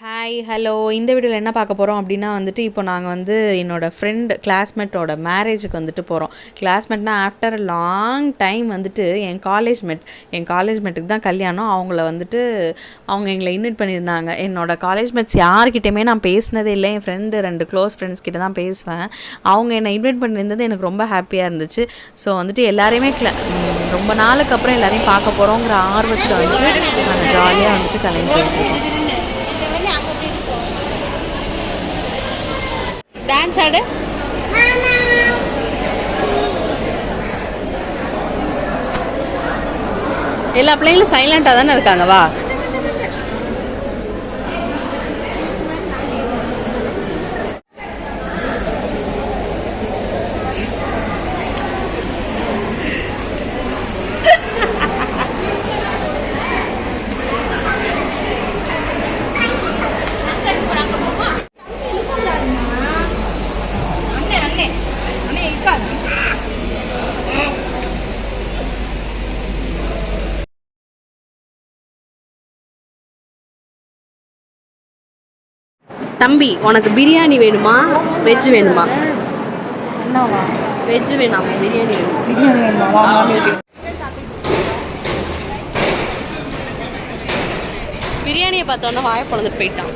Hi hello இந்த வீடியோவில் என்ன பார்க்க போகிறோம் அப்படின்னா வந்துட்டு இப்போ நாங்கள் வந்து என்னோடய ஃப்ரெண்ட் கிளாஸ்மேட்டோட மேரேஜுக்கு வந்துட்டு போகிறோம் கிளாஸ்மேட்னா ஆஃப்டர் லாங் டைம் வந்துட்டு என் காலேஜ் மேட் என் காலேஜ் மேட்டுக்கு தான் கல்யாணம். அவங்கள வந்துட்டு அவங்க எங்களை இன்வைட் பண்ணியிருந்தாங்க. என்னோட காலேஜ் மேட்ஸ் யார்கிட்டையுமே நான் பேசினதே இல்லை. என் ஃப்ரெண்டு ரெண்டு க்ளோஸ் ஃப்ரெண்ட்ஸ் கிட்ட தான் பேசுவேன். அவங்க என்னை இன்வைட் பண்ணியிருந்தது எனக்கு ரொம்ப ஹாப்பியாக இருந்துச்சு. ஸோ வந்துட்டு எல்லாரையுமே கிள ரொம்ப நாளுக்கு அப்புறம் எல்லாரையும் பார்க்க போகிறோங்கிற ஆர்வத்தில் வந்துட்டு நாங்கள் ஜாலியாக வந்துட்டு கிளம்பி போயிருக்கோம் டான்ஸ் ஆடு. எல்லா பிள்ளைங்களும் சைலண்டாக தானே இருக்காங்க? வா. தம்பி உனக்கு பிரியாணி வேணுமா? வெஜ் வேணுமா? வெஜ் வேணாம் பிரியாணி வேணும். பிரியாணியை பார்த்தோன்னா வாயை பொழுது போயிட்டான்.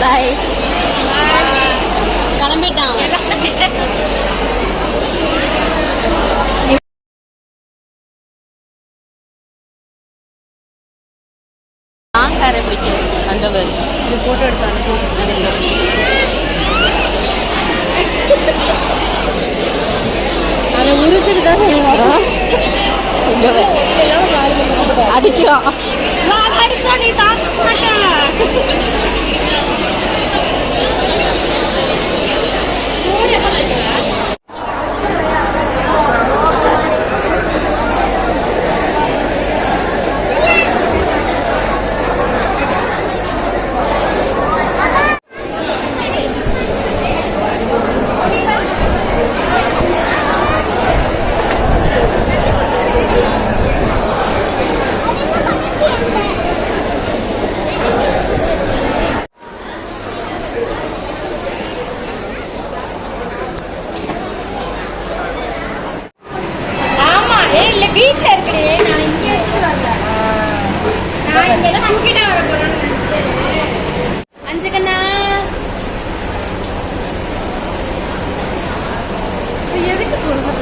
பாய் கிளம்பிட்டான் ஆங்காரை பிடிக்கல வந்தவர் போட்டோ எடுத்தாங்க அதை உறுத்திருக்காங்க அடிக்கிறான் அடிச்சா நீ தாங்க ஏய் இல்ல வீட்ல இருக்கடே நான் இங்க இருந்து வரல. நான் இங்க தான் தூக்கிட்டே வர போறேன் அஞ்சு கண்ணா எதுக்கு போறது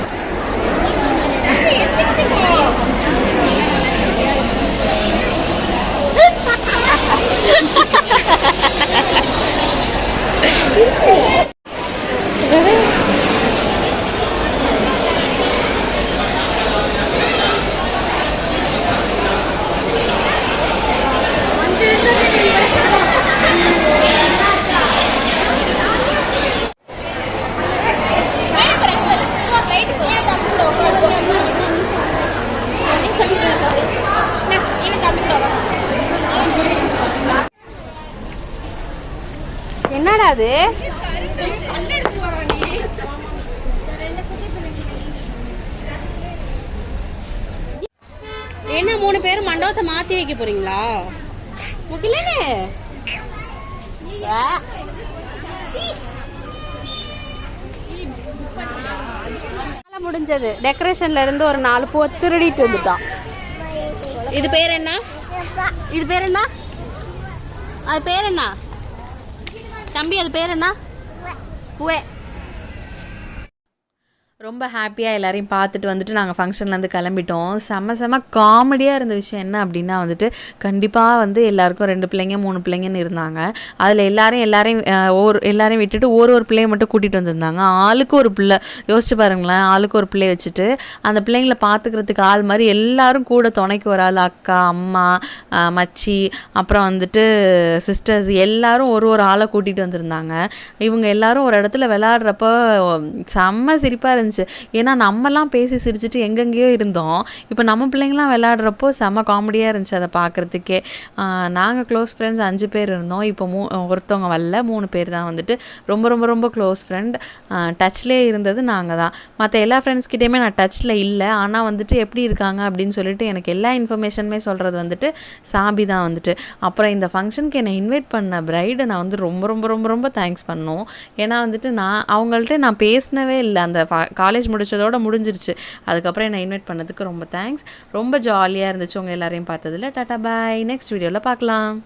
என்னடா அது? என்ன மூணு பேரும் மண்டபத்தை மாத்தி வைக்க போறீங்களா? முகிலனே முடிஞ்சது. டெக்கரேஷன்ல இருந்து ஒரு நாலு பூ திருடிட்டு வந்துட்டான். இது பேர் என்ன? இது பேர் என்ன? அது பேர் என்ன? தம்பி அது பேர் என்ன? பூவே. ரொம்ப ஹாப்பியாக எல்லோரையும் பார்த்துட்டு வந்துட்டு நாங்கள் ஃபங்க்ஷன்லேருந்து கிளம்பிட்டோம். செம்ம செம்ம காமெடியாக இருந்த விஷயம் என்ன அப்படின்னா வந்துட்டு கண்டிப்பாக வந்து எல்லாருக்கும் ரெண்டு பிள்ளைங்க மூணு பிள்ளைங்கன்னு இருந்தாங்க. அதில் எல்லாரையும் எல்லாரையும் அஹ், ஒரு எல்லாரையும் விட்டுட்டு ஒரு ஒரு பிள்ளையை மட்டும் கூட்டிகிட்டு வந்திருந்தாங்க. ஆளுக்கு ஒரு பிள்ளை யோசிச்சு பாருங்களேன் ஆளுக்கு ஒரு பிள்ளைய வச்சுட்டு அந்த பிள்ளைங்கள பார்த்துக்கிறதுக்கு ஆள் மாதிரி எல்லாரும் கூட துணைக்கு ஒரு ஆள் அக்கா அம்மா மச்சி அப்புறம் வந்துட்டு சிஸ்டர்ஸ் எல்லாரும் ஒரு ஒரு ஆளை கூட்டிகிட்டு வந்திருந்தாங்க. இவங்க எல்லாரும் ஒரு இடத்துல விளாட்றப்போ செம்ம சிரிப்பாக இருந்துச்சு. இருந்துச்சு. ஏன்னா நம்மலாம் பேசி சிரிச்சிட்டு எங்கெங்கேயோ இருந்தோம். இப்போ நம்ம பிள்ளைங்களாம் விளையாடுறப்போ செம்ம காமெடியாக இருந்துச்சு அதை பார்க்குறதுக்கே நாங்கள் க்ளோஸ் ஃப்ரெண்ட்ஸ் அஞ்சு பேர் இருந்தோம். இப்போ மூ ஒருத்தவங்க வரல. மூணு பேர் தான் வந்துட்டு. ரொம்ப ரொம்ப ரொம்ப க்ளோஸ் ஃப்ரெண்ட் டச்லேயே இருந்தது நாங்கள் தான். மற்ற எல்லா ஃப்ரெண்ட்ஸ்கிட்டையுமே நான் டச்சில் இல்லை. ஆனால் வந்துட்டு எப்படி இருக்காங்க அப்படின்னு சொல்லிட்டு எனக்கு எல்லா இன்ஃபர்மேஷனுமே சொல்கிறது வந்துட்டு சாபி தான் வந்துட்டு. அப்புறம் இந்த ஃபங்க்ஷனுக்கு என்னை இன்வைட் பண்ண பிரைடை நான் வந்து ரொம்ப ரொம்ப ரொம்ப ரொம்ப தேங்க்ஸ் பண்ணோம். ஏன்னா வந்துட்டு நான் அவங்கள்ட்ட நான் பேசினவே இல்லை. அந்த காலேஜ் முடித்ததோட முடிஞ்சிருச்சு. அதுக்கப்புறம் என்னை இன்வைட் பண்ணதுக்கு ரொம்ப தேங்க்ஸ் ரொம்ப ஜாலியாக இருந்துச்சு உங்கள் எல்லாரையும் பார்த்ததில். டாட்டா பாய் நெக்ஸ்ட் வீடியோவில் பார்க்கலாம்.